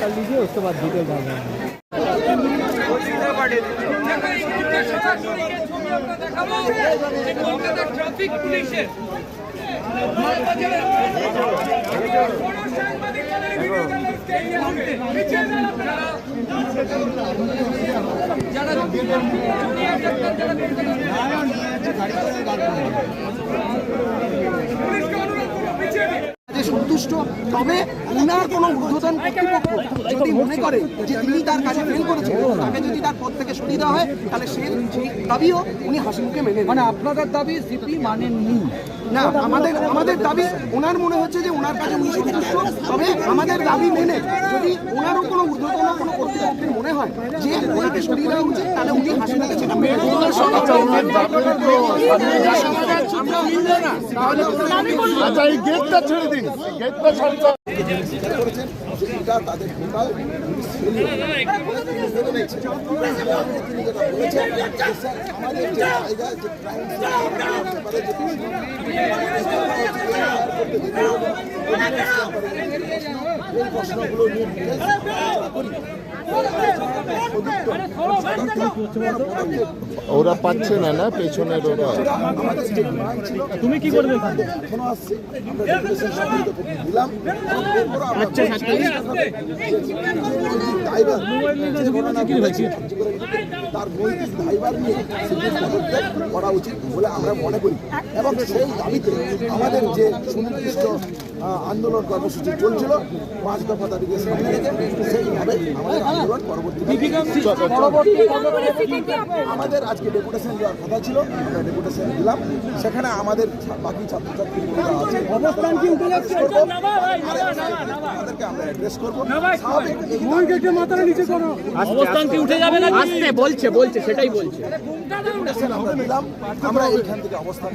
कर लीजिए उसके बाद डिटेल डाल देंगे ট্রাফিক পুলিশের সন্তুষ্ট তবে উনার কোনো ঊর্ধ্বতন কর্তৃপক্ষ যদি মনে করে যে তিনি তার কাজে ফেল করেছেন তাকে যদি তার পদ থেকে সরিয়ে দেওয়া হয় তাহলে সে দাবিও উনি হাসি মুখে মেনে মানে আপনাদের দাবি সিপি মানেননি। না আমাদের আমাদের দাবি ওনার মনে হচ্ছে যে ওনার কাছে উনি সন্তুষ্ট। তবে আমাদের দাবি মেনে যদি ওনারও কোনো ঊর্ধ্বতন কোনো কর্তৃপক্ষের মনে হয় যে ওনাকে সরিয়ে দেওয়া উচিত তাহলে উনি হাসি মুখে সেটা মেনে আচ্ছা এই গেটটা ছেড়ে দিন গেটটা সেটা তাদের টোটাল আমাদের যে জায়গা যে ক্রাইম প্রশ্নগুলো নিয়ে ওরা পাচ্ছে না না? পেছনের ওরা। তুমি কি করবে তার নিয়ে করা উচিত বলে আমরা মনে করি। এবং সেই দাবিতে আমাদের যে সুনির্দিষ্ট আন্দোলন কর্মসূচি চলছিল। পাঁচ দফা দাবিকে সামনে রেখে সেইভাবে আমাদের আন্দোলন পরবর্তী আমাদের আজকে ডেপুটেশন দেওয়ার কথা ছিল আমরা ডেপুটেশন দিলাম। সেখানে আমাদের বাকি ছাত্রছাত্রী আছে। অবস্থান কি আমাদেরকে আমরা অ্যাড্রেস করব। স্বাভাবিক এই মাথাটা নিচে অবস্থান কি উঠে যাবে না বলছে বলছে সেটাই বলছে। আমরা দিলাম। আমরা এইখান থেকে অবস্থান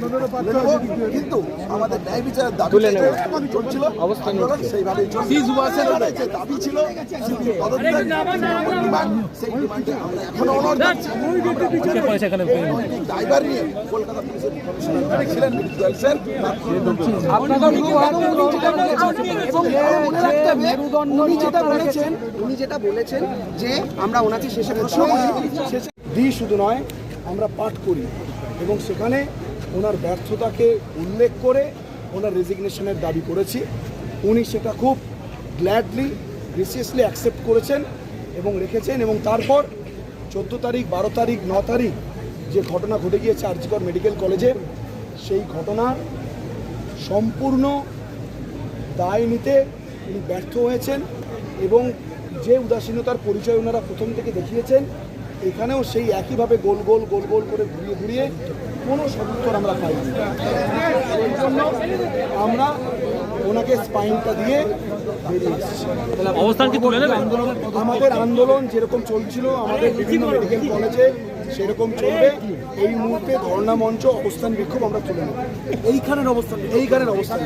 কিন্তু আমাদের ন্যায় বিচারের দাবি চলছিল। আন্দোলন সেইভাবেই চলছে। দাবি। ছিল সিপি পদত্যাগ ডিমান্ড সেই ডিমান্ডে আমরা এখনও অনর ড্রাইভার নিয়ে কলকাতা পুলিশের কমিশনার ছিলেন। মৃত্যুদল স্যার এবং আরও রাখতে হবে উনি যেটা বলেছেন উনি যেটা বলেছেন যে আমরা ওনাকে শেষে প্রশ্ন দিই শুধু নয় আমরা পাঠ করি। এবং সেখানে ওনার ব্যর্থতাকে উল্লেখ করে ওনার রেজিগনেশনের দাবি করেছি। উনি সেটা খুব গ্ল্যাডলি গ্রেসিয়াসলি অ্যাকসেপ্ট করেছেন এবং রেখেছেন এবং তারপর চোদ্দ তারিখ, বারো তারিখ, ন তারিখ যে ঘটনা ঘটে গিয়েছে আরজিকর মেডিকেল কলেজে, সেই ঘটনার সম্পূর্ণ দায় নিতে উনি ব্যর্থ হয়েছেন এবং যে উদাসীনতার পরিচয় ওনারা প্রথম থেকে দেখিয়েছেন এখানেও সেই একইভাবে গোল গোল গোল গোল করে ঘুরিয়ে ঘুরিয়ে কোনো সদুত্তর আমরা পাইনি। এই জন্য আমরা ওনাকে স্পাইনটা দিয়ে বেরিয়ে অবস্থান কি তুলে আমাদের আন্দোলন যেরকম চলছিল আমাদের বিভিন্ন মেডিকেল কলেজে সেরকম চলবে। এই মুহূর্তে ধর্ণা মঞ্চ অবস্থান বিক্ষোভ আমরা তুলে নেব। এইখানের অবস্থান এইখানের অবস্থান।